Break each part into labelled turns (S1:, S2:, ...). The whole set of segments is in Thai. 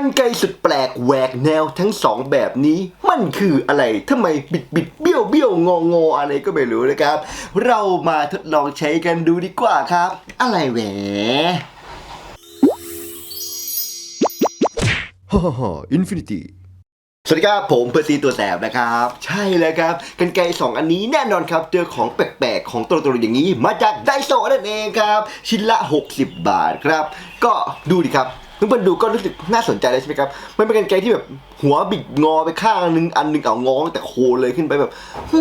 S1: กันไกรสุดแปลกแหวกแนวทั้งสองแบบนี้ มันคืออะไรทำไมบิดบิดเบี้ยวเบี้ยวงองออะไรก็ไม่รู้นะครับ เรามาทดลองใช้กันดูดีกว่าครับ อะไรแหวฮ่าฮ่าอินฟินิตี้สวัสดีครับผมเพอร์ซีตัวแสบนะครับ ใช่แล้วครับกันไกรสองอันนี้แน่นอนครับ เจอของแปลกๆ ของตัวๆอย่างนี้ มาจากไดโซนั่นเองครับ ชิ้นละ 60 บาทครับ ก็ดูดิครับ เพื่อนดูก็รู้สึกน่าสนใจเลยใช่ไหมครับมันเป็นกันไกรที่แบบหัวบิดงอไปข้างนึงอันนึงเอางอแต่โคเลยขึ้นไปแบบ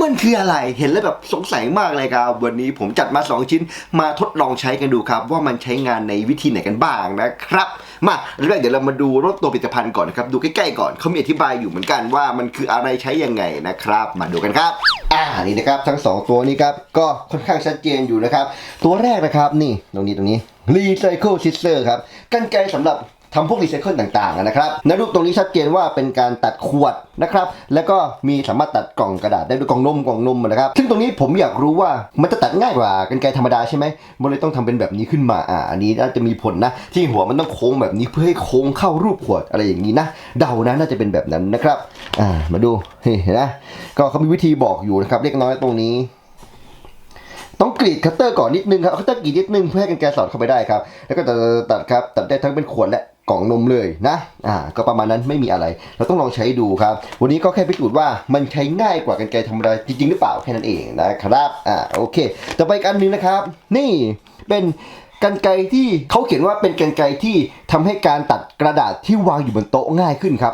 S1: มันคืออะไรเห็นแล้วแบบสงสัยมากเลยครับวันนี้ผมจัดมา 2 ชิ้นมาทดลองใช้กันดูครับ ว่ามันใช้งานในวิธีไหนกันบ้างนะครับ มาเรื่องแรกเดี๋ยวเรามาดูรถตัวผลิตภัณฑ์ก่อนนะครับดูใกล้ๆก่อนเขามีอธิบายอยู่เหมือนกันว่ามันคืออะไรใช้ยังไงนะครับ มาดูกันครับอ่านี่นะครับทั้งสองตัวนี้ครับก็ค่อนข้างชัดเจนอยู่นะครับ ตัวแรกนะครับนี่ตรงนี้ตรงนี้ Recycle Scissor ครับกันไกสำหรับทำพวกรีไซเคิลต่างๆนะครับในรูปตรงนี้ชัดเจนว่าเป็นการตัดขวดนะครับ แล้วก็มีสามารถตัดกล่องกระดาษได้ด้วยกล่องนมกล่องนมนะครับ ซึ่งตรงนี้ผมอยากรู้ว่ามันจะตัดง่ายกว่ากันไกรธรรมดาใช่ไหมมันเลยต้องทำเป็นแบบนี้ขึ้นมาอ่าอันนี้น่าจะมีผลนะ ที่หัวมันต้องโค้งแบบนี้เพื่อให้โค้งเข้ารูปขวดอะไรอย่างนี้นะเดานะน่าจะเป็นแบบนั้นนะครับอ่ามาดูเห็นนะก็เขามีวิธีบอกอยู่นะครับเล็กน้อยตรงนี้ รีดคัตเตอร์ก่อนนิดนึงครับคัตเตอร์กรีดนิดนึงเพื่อให้กันไกสอดเข้าไปได้ครับ แล้วก็ตัดตัดครับตัดได้ทั้งเป็นขวดและกล่องนมเลยนะ อ่า ก็ประมาณนั้นไม่มีอะไร เราต้องลองใช้ดูครับ วันนี้ก็แค่พิสูจน์ว่ามันใช้ง่ายกว่ากันไกรธรรมดาจริงๆหรือเปล่าแค่นั้นเองนะครับ อ่า โอเค ต่อไปอันหนึงนะครับ นี่เป็นกันไกที่เขาเขียนว่าเป็นกันไกที่ทำให้การตัดกระดาษที่วางอยู่บนโต๊ะง่ายขึ้นครับ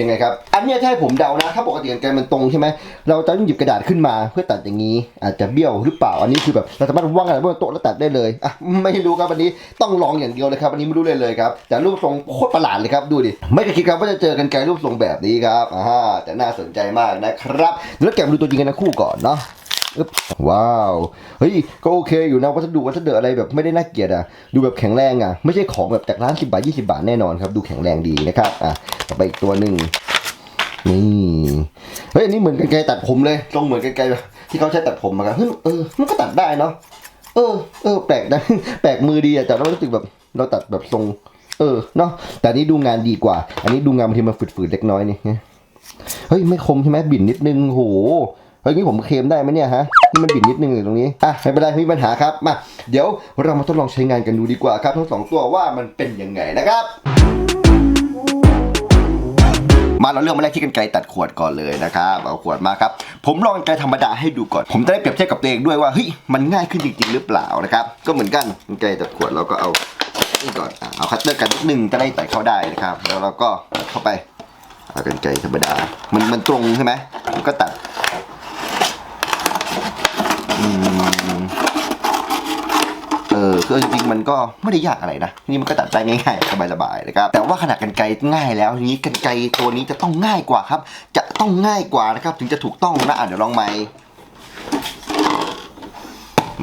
S1: ยังไงครับ อันเนี้ยถ้าให้ผมเดานะ ถ้าปกติกันไกรมันตรงใช่ไหม เราจะต้องหยิบกระดาษขึ้นมาเพื่อตัดอย่างนี้ อาจจะเบี้ยวหรือเปล่า อันนี้คือแบบเราสามารถวางกระดาษบนโต๊ะแล้วตัดได้เลย อะไม่รู้ครับอันนี้ต้องลองอย่างเดียวเลยครับอันนี้ไม่รู้เลยเลยครับ แต่รูปทรงโคตรประหลาดเลยครับดูดิ ไม่เคยคิดครับว่าจะเจอกันไกลรูปทรงแบบนี้ครับ อ่าแต่น่าสนใจมากนะครับเดี๋ยวเราแกะมาดูตัวจริงกันนะคู่ก่อนเนาะ อึ๊บว้าว เฮ้ย ก็โอเคอยู่นะวัสดุวัสดุอะไรแบบไม่ได้น่าเกลียดอะ ดูแบบแข็งแรงอะ ไม่ใช่ของแบบจากร้าน10บาท20บาทแน่นอนครับ ดูแข็งแรงดีนะครับ อะต่อไปอีกตัวหนึ่งนี่ เฮ้ยอันนี้เหมือนกันไกรตัดผมเลยทรงเหมือนกันไกรที่เขาใช้ตัดผมอะครับเฮ้ยเออ มันก็ตัดได้เนาะ เออ เออ แปลกนะ แปลกมือดีอะแต่เรารู้สึกแบบเราตัดแบบทรง เออ เนาะ แต่อันนี้ดูงานดีกว่า อันนี้ดูงานบางทีมันฝืดๆเล็กน้อยนี่ เฮ้ย ไม่คมใช่ไหมบิ่นนิดนึง โห เฮ้ยนี่ผมเคลมได้ไหมเนี่ยฮะนี่มันบิ่นนิดนึงเลยตรงนี้อะไม่เป็นไรไม่มีปัญหาครับมาเดี๋ยวเรามาทดลองใช้งานกันดูดีกว่าครับ ทั้งสองตัวว่ามันเป็นยังไงนะครับมาเราเลือกมาแรกที่กันไกรตัดขวดก่อนเลยนะครับเอาขวดมาครับผมลองกันไกรธรรมดาให้ดูก่อน ผมจะได้เปรียบเทียบกับตัวเองด้วยว่าเฮ้ยมันง่ายขึ้นจริง ๆ หรือเปล่านะครับก็เหมือนกันกันไกรตัดขวดเราก็เอานี่ก่อนเอาคัตเตอร์กันนิดนึงจะได้ตัดเข้าได้นะครับแล้วเราก็เข้าไปเอากันไกรธรรมดามันมันตรงใช่ไหมมันก็ตัด เออคือจริงๆมันก็ไม่ได้ยากอะไรนะ นี่มันก็ตัดได้ง่ายๆสบายๆนะครับ แต่ว่าขนาดกันไกรง่ายแล้วทีนี้กันไกรตัวนี้จะต้องง่ายกว่าครับ จะต้องง่ายกว่านะครับ ถึงจะถูกต้องนะอะเดี๋ยวลองใหม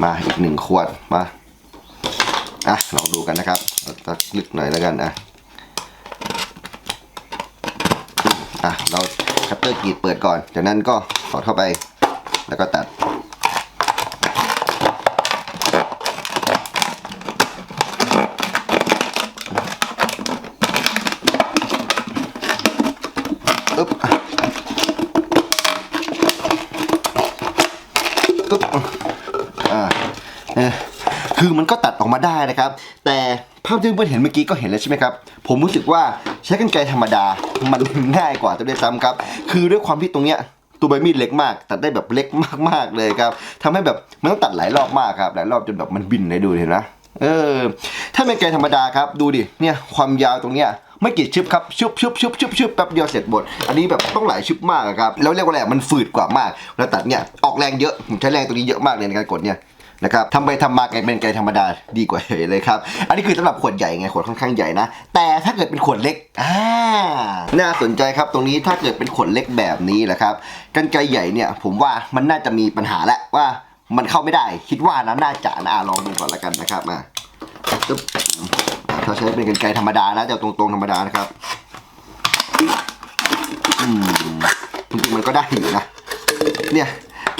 S1: มาอีกหนึ่งขวดมาอะลองดูกันนะครับตัดลึกหน่อยแล้วกันนะอะเราคัตเตอร์กรีดเปิดก่อน จากนั้นก็สอดเข้าไป แล้วก็ตัด อึ๊บอ่าคือมันก็ตัดออกมาได้นะครับ แต่ภาพที่เพื่อนเห็นเมื่อกี้ก็เห็นแล้วใช่ไหมครับ ผมรู้สึกว่าใช้กรรไกรธรรมดา มันง่ายกว่าตัวด้ซ้ำครับ คือด้วยความที่ตรงเนี้ยตัวใบมีดเล็กมาก ตัดได้แบบเล็กมากๆเลยครับทำให้แบบมันต้องตัดหลายรอบมากครับ หลายรอบจนแบบมันบินเลยดูเห็นไหมเออ ถ้าเป็นไกรธรรมดาครับ ดูดิ เนี่ยความยาวตรงเนี้ย ไม่กี่ชึบครับชุบชุบชุบชุบชุบแป๊บเดียวเสร็จหมดอันนี้แบบต้องหลายชึบมากอะครับแล้วเรียกว่าอะไรมันฝืดกว่ามากแล้วตัดเนี่ยออกแรงเยอะผมใช้แรงตรงนี้เยอะมากเลยในการกดเนี่ยนะครับทำไปทำมากลายเป็นไกลธรรมดาดีกว่าเลยครับ อันนี้คือสำหรับขวดใหญ่ไงขวดค่อนข้างใหญ่นะ แต่ถ้าเกิดเป็นขวดเล็กอ่าน่าสนใจครับตรงนี้ถ้าเกิดเป็นขวดเล็กแบบนี้แหละครับกันไกลใหญ่เนี่ยผมว่ามันน่าจะมีปัญหาแล้วว่ามันเข้าไม่ได้ คิดว่านะน่าจะนะอะลองดูก่อนละกันนะครับมาตึ๊บ เราใช้เป็นกันไกรธรรมดานะจะตรงๆธรรมดานะครับอืมจริงๆมันก็ได้อยู่นะ เนี่ย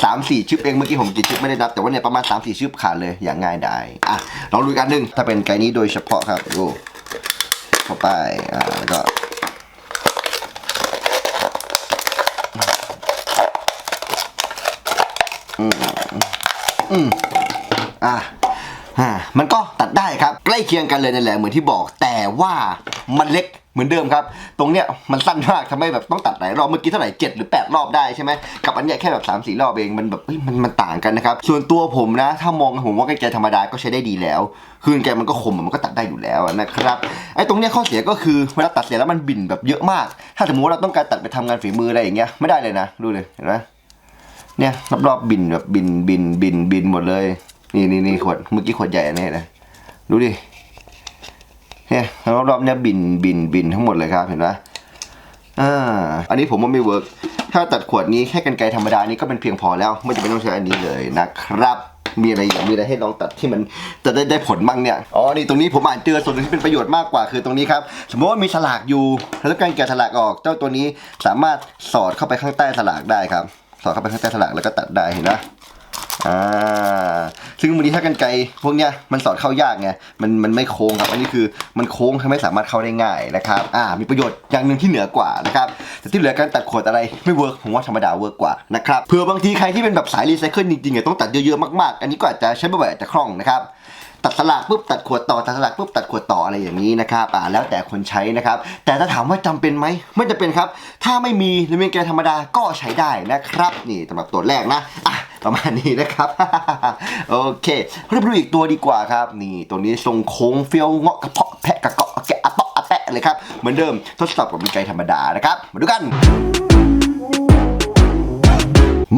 S1: สามสี่ชิปเองเมื่อกี้ผมกี่ชิปไม่ได้นับ แต่ว่าเนี่ยประมาณสามสี่ชิปขาดเลยอย่างง่ายดายอะลองดูกันหนึ่งถ้าเป็นไก่นี้โดยเฉพาะครับดูเข้าไปอ่าแล้วก็อืมอืมอะ อ่ามันก็ตัดได้ครับใกล้เคียงกันเลยนั่นแหละเหมือนที่บอก แต่ว่ามันเล็กเหมือนเดิมครับ ตรงเนี้ยมันสั้นมากทำให้แบบต้องตัดหลายรอบเมื่อกี้เท่าไหร่เจ็ดหรือแปดรอบได้ใช่ไหมกับอันเนี้ยแค่แบบสามสี่รอบเองมันแบบเฮ้ยมันมันต่างกันนะครับ ส่วนตัวผมนะ ถ้ามองผมว่าไกธรรมดาก็ใช้ได้ดีแล้ว คือไกมันก็คมมันก็ตัดได้อยู่แล้วนะครับไอ้ตรงเนี้ยข้อเสียก็คือเวลาตัดเสร็จแล้วมันบิ่นแบบเยอะมาก ถ้าสมมติเราต้องการตัดไปทำงานฝีมืออะไรอย่างเงี้ยไม่ได้เลยนะดูเลยเห็นไหมเนี่ยรอบๆบินแบบบินบินบินบินหมดเลย นี่นี่นี่ขวดเมื่อกี้ขวดใหญ่อันนี้นะดูดิเนี่ยรอบๆเนี่ยบินบินบินทั้งหมดเลยครับเห็นไหมอ่าอันนี้ผมว่าไม่เวิร์กถ้าตัดขวดนี้แค่กันไกรธรรมดานี้ก็เป็นเพียงพอแล้ว ไม่จำเป็นต้องใช้อันนี้เลยนะครับ มีอะไรอย่างมีอะไรให้ลองตัดที่มันจะได้ได้ผลบ้างเนี่ยอ๋อนี่ตรงนี้ผมอ่านเจอส่วนหนึ่งที่เป็นประโยชน์มากกว่าคือตรงนี้ครับสมมติว่ามีฉลากอยู่แล้วการแกะฉลากออก เจ้าตัวนี้สามารถสอดเข้าไปข้างใต้ฉลากได้ครับ สอดเข้าไปข้างใต้ฉลากแล้วก็ตัดได้เห็นไหม อ่าซึ่งบางทีถ้ากันไกลพวกเนี้ยมันสอดเข้ายากไงมันมันไม่โค้งครับอันนี้คือมันโค้งทำให้สามารถเข้าได้ง่ายนะครับอ่ามีประโยชน์อย่างหนึ่งที่เหนือกว่านะครับแต่ที่เหลือการตัดขวดอะไรไม่เวิร์กผมว่าธรรมดาเวิร์กกว่านะครับเผื่อบางทีใครที่เป็นแบบสายรีไซเคิลจริงๆอะต้องตัดเยอะๆมากๆ อันนี้ก็อาจจะใช้บ่อยๆอาจจะคล่องนะครับ ตัดสลากปุ๊บตัดขวดต่อตัดสลากปุ๊บตัดขวดต่ออะไรอย่างนี้นะครับอ่าแล้วแต่คนใช้นะครับ แต่ถ้าถามว่าจำเป็นไหมไม่จำเป็นครับ ถ้าไม่มีหรือมีแกนธรรมดาก็ใช้ได้นะครับนี่สำหรับตัวแรกนะอะประมาณนี้นะครับ โอเคเรียบร้อยอีกตัวดีกว่าครับ นี่ตัวนี้ทรงโค้งเฟี้ยวเงาะกระเพาะแพะกระเกาะแกะอะเปาะอะแปะเลยครับ เหมือนเดิมทดสอบกับมีไกธรรมดานะครับ มาดูกัน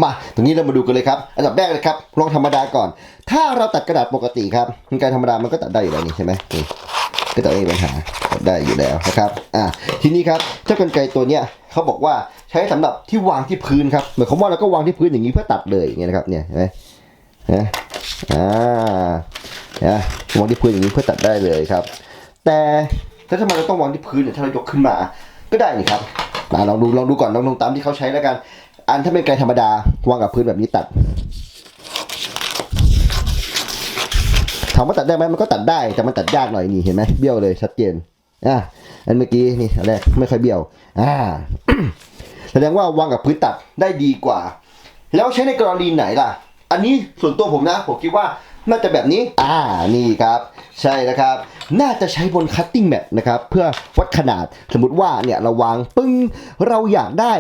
S1: มาตรงนี้เรามาดูกันเลยครับ อันดับแรกเลยครับ ลองธรรมดาก่อน ถ้าเราตัดกระดาษปกติครับกรรไกรธรรมดามันก็ตัดได้อยู่แล้วนี่ใช่ไหมนี่ก็ตัดไม่มีปัญหาตัดได้อยู่แล้วนะครับ อ่า ทีนี้ครับ เจ้ากรรไกรตัวเนี้ยเขาบอกว่าใช้สำหรับที่วางที่พื้นครับ เหมายควาว่าเราก็วางที่พื้นอย่างนี้เพื่อตัดเลยอย่างเงี้ยนะครับ เนี่ยเห็นไหมนะอ่านะวางที่พื้นอย่างนี้เพื่อตัดได้เลยครับ แต่ถ้าทำไมเราต้องวางที่พื้นเนี่ยถ้าเรายกขึ้นมา ก็ได้นี่ครับมาลองดูลองดูก่อนลองดูตามที่เขาใช้แล้วกัน อันถ้าเป็นไกรธรรมดาวางกับพื้นแบบนี้ตัดถามว่าตัดได้ไหมมันก็ตัดได้แต่มันตัดยากหน่อยนี่เห็นไหมเบี้ยวเลยชัดเจนอะอันเมื่อกี้นี่อันแรกไม่ค่อยเบี้ยวอ่าแสดงว่าวางกับพื้นตัดได้ดีกว่า แล้วใช้ในกรณีไหนล่ะ อันนี้ส่วนตัวผมนะผมคิดว่าน่าจะแบบนี้ อ่า นี่ครับ ใช่นะครับ น่าจะใช้บนคัตติ้งแมทนะครับ เพื่อวัดขนาด สมมติว่าเนี่ยเราวางปึ้ง เราอยากได้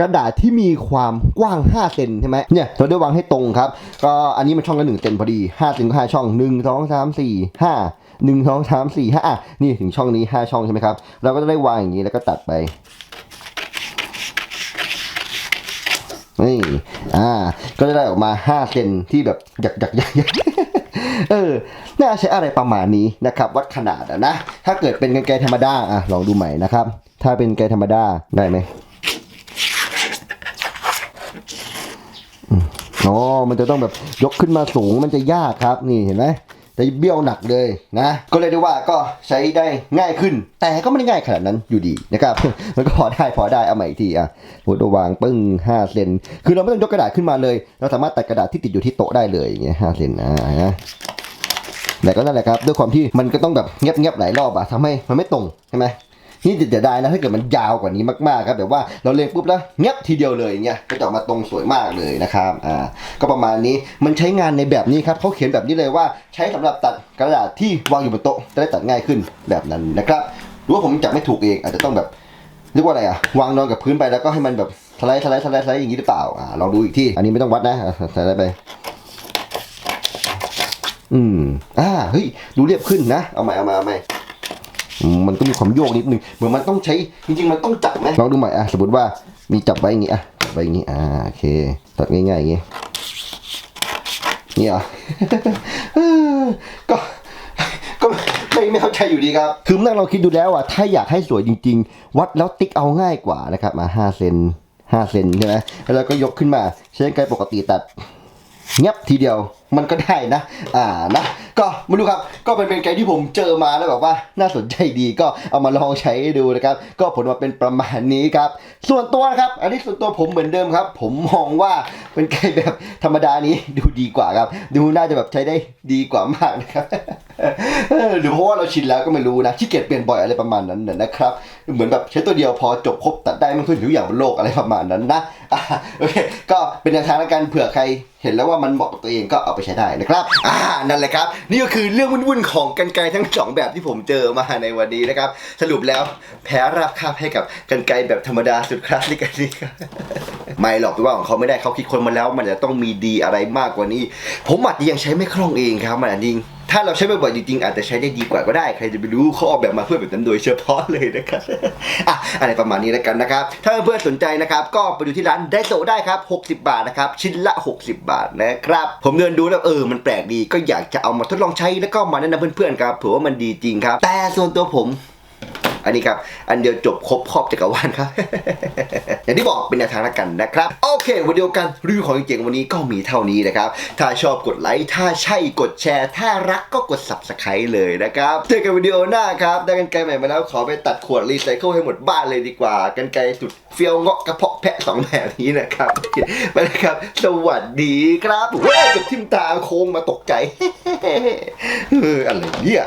S1: กระดาษที่มีความกว้าง 5 เซนใช่ไหมเนี่ยเราได้วางให้ตรงครับ ก็อันนี้มันช่องละ1เซนพอดี5เซนก็5ช่อง 1 2 3 4 5 1 2 3 4 5อะนี่ถึงช่องนี้ 5 ช่องใช่ไหมครับ เราก็จะได้วางอย่างนี้แล้วก็ตัดไปนี่อ่า ก็จะได้ออกมา 5 เซนที่แบบหยักหยักหยักเออ น่าใช้อะไรประมาณนี้นะครับ วัดขนาดอะนะ ถ้าเกิดเป็นกรรไกรธรรมดา อะ ลองดูใหม่นะครับ ถ้าเป็นกรรไกรธรรมดา ได้ไหม อ๋อมันจะต้องแบบยกขึ้นมาสูงมันจะยากครับ นี่เห็นไหมจะเบี้ยวหนักเลยนะ ก็เลยได้ว่าก็ใช้ได้ง่ายขึ้น แต่ก็ไม่ได้ง่ายขนาดนั้นอยู่ดีนะครับ มันก็พอได้พอได้เอาใหม่อีกทีอะหัวตัววางปึ้ง5เซนคือเราไม่ต้องยกกระดาษขึ้นมาเลย เราสามารถตัดกระดาษที่ติดอยู่ที่โต๊ะได้เลยอย่างเงี้ย5เซนอ่านะแต่ก็นั่นแหละครับ ด้วยความที่มันก็ต้องแบบเงียบเงียบๆหลายรอบอะทำให้มันไม่ตรงใช่ไหม นี่เดี๋ยวได้นะถ้าเกิดมันยาวกว่านี้มากๆครับแบบว่าเราเล็งปุ๊บแล้วเงียบทีเดียวเลยเงี้ยก็จะออกมาตรงสวยมากเลยนะครับอ่าก็ประมาณนี้มันใช้งานในแบบนี้ครับเขาเขียนแบบนี้เลยว่าใช้สำหรับตัดกระดาษที่วางอยู่บนโต๊ะจะได้ตัดง่ายขึ้นแบบนั้นนะครับหรือว่าผมจับไม่ถูกเองอาจจะต้องแบบเรียกว่าอะไรอะวางนอนกับพื้นไปแล้วก็ให้มันแบบสไลด์สไลด์สไลด์สไลด์อย่างนี้หรือเปล่าอ่าลองดูอีกที่อันนี้ไม่ต้องวัดนะอะสไลด์ไปอืมอ่าเฮ้ยดูเรียบขึ้นนะเอาใหม่เอาใหม่เอาใหม่ มันก็มีความโยกนิดนึงเหมือนมันต้องใช้จริงๆมันต้องจับไหมลองดูใหม่อะสมมติว่ามีจับไว้อย่างงี้อะจับไว้อย่างงี้อ่าโอเคตัดง่ายๆอย่างงี้นี่เหรอก็ก็ไม่ไม่เข้าใจอยู่ดีครับ คือเมื่อเราคิดดูแล้วอะถ้าอยากให้สวยจริง ๆ วัดแล้วติ๊กเอาง่ายกว่านะครับมาห้าเซนห้าเซนใช่ไหมแล้วเราก็ยกขึ้นมาใช้กรรไกรปกติตัดเงียบทีเดียวมันก็ได้นะ อ่านะ ก็ไม่รู้ครับ ก็เป็นเป็นไกด์ที่ผมเจอมาแล้วแบบว่าน่าสนใจดีก็เอามาลองใช้ดูนะครับ ก็ผลมาเป็นประมาณนี้ครับ ส่วนตัวนะครับ อันนี้ส่วนตัวผมเหมือนเดิมครับ ผมมองว่าเป็นไกด์แบบธรรมดานี้ดูดีกว่าครับ ดูน่าจะแบบใช้ได้ดีกว่ามากนะครับหรือเพราะว่าเราชินแล้วก็ไม่รู้นะขี้เกียจเปลี่ยนบ่อยอะไรประมาณนั้นนะนะครับ เหมือนแบบใช้ตัวเดียวพอจบครบตัดได้มันทุกทุกอย่างบนโลกอะไรประมาณนั้นนะอะโอเคก็เป็นแนวทางแล้วกันเผื่อใครเห็นแล้วว่ามันเหมาะกับตัวเองก็เอาไปใช้ได้นะครับ อ่า นั่นแหละครับนี่ก็คือเรื่องวุ่นๆของกันไกลทั้งสองแบบที่ผมเจอมาในวันนี้นะครับ สรุปแล้วแพ้รับคาบให้กับกันไกลแบบธรรมดาสุดคลาสสิกอันนี้ครับไม่หรอกว่าของเขาไม่ได้เขาคิดคนมาแล้ว มันจะต้องมีดีอะไรมากกว่านี้ ผมอาจจะยังใช้ไม่คล่องเองครับมันอาจจริง ถ้าเราใช้บ่อยๆจริงๆอาจจะใช้ได้ดีกว่าก็ได้ ใครจะไปรู้เขาออกแบบมาเพื่อแบบนั้นโดยเฉพาะเลยนะครับอะอะไรประมาณนี้แล้วกันนะครับ ถ้าเพื่อนๆสนใจนะครับ ก็ไปดูที่ร้านไดโซได้ครับ 60 บาทนะครับ ชิ้นละ 60 บาทนะครับ ผมเดินดูแล้วเออ มันแปลกดี ก็อยากจะเอามาทดลองใช้แล้วก็มาแนะนำเพื่อนๆครับเผื่อว่ามันดีจริงครับ แต่ส่วนตัวผม อันนี้ครับ อันเดียวจบครบครอบจักรวาลครับ อย่างที่บอกเป็นแนวทางละกันนะครับ โอเควันเดียวกันรีวิวของเจ๋งวันนี้ก็มีเท่านี้นะครับ ถ้าชอบกดไลค์ถ้าใช่กดแชร์ ถ้ารักก็กด subscribe เลยนะครับ เจอกันวิดีโอหน้าครับ ได้กันไกลใหม่มาแล้วขอไปตัดขวดรีไซเคิลให้หมดบ้านเลยดีกว่า กันไกลสุดเฟี้ยวเงาะกระเพาะแพะสองแบบนี้นะครับไปเลยครับ สวัสดีครับเว้ยกับทิมตาโค้งมาตกใจเอออะไรเนี่ย